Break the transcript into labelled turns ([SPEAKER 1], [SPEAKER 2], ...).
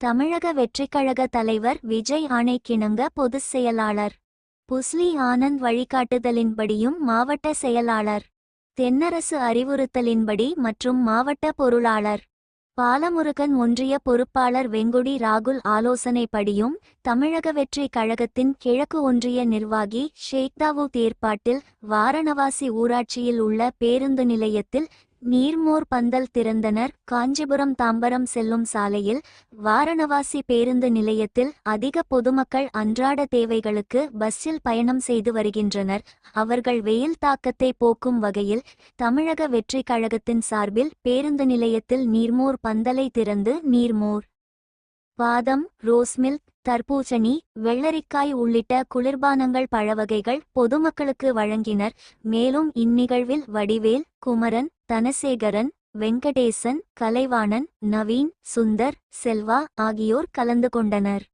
[SPEAKER 1] தமிழக வெற்றிக்கழக தலைவர் விஜய் ஆணைக்கிணங்க பொதுச் செயலாளர். புஸ்லி ஆனந்த் வழிகாட்டுதலின்படியும் மாவட்ட செயலாளர். தென்னரசு அறிவுறுத்தலின்படி மற்றும் மாவட்ட பொருளாளர். பாலமுருகன் ஒன்றிய பொறுப்பாளர் வெங்குடி ராகுல் ஆலோசனைப்படியும் தமிழக வெற்றி கழகத்தின் கிழக்கு ஒன்றிய நிர்வாகி ஷேக்தாவு ஏற்பாட்டில் வாரணவாசி ஊராட்சியில் உள்ள பேருந்து நிலையத்தில் நீர்மோர் பந்தல் திறந்தனர். காஞ்சிபுரம் தாம்பரம் செல்லும் சாலையில் வாரணவாசி பேருந்து நிலையத்தில் அதிக பொதுமக்கள் அன்றாட தேவைகளுக்கு பஸ்ஸில் பயணம் செய்து வருகின்றனர். அவர்கள் வெயில் தாக்கத்தை போக்கும் வகையில் தமிழக வெற்றி கழகத்தின் சார்பில் பேருந்து நிலையத்தில் நீர்மோர் பந்தலை திறந்து நீர்மோர் பாதம் ரோஸ்மில்க் தர்பூசணி வெள்ளரிக்காய் உள்ளிட்ட குளிர்பானங்கள் பழவகைகள் பொதுமக்களுக்கு வழங்கினர். மேலும் இந்நிகழ்வில் வடிவேல் குமரன் தனசேகரன் வெங்கடேசன் கலைவாணன் நவீன் சுந்தர் செல்வா ஆகியோர் கலந்து கொண்டனர்.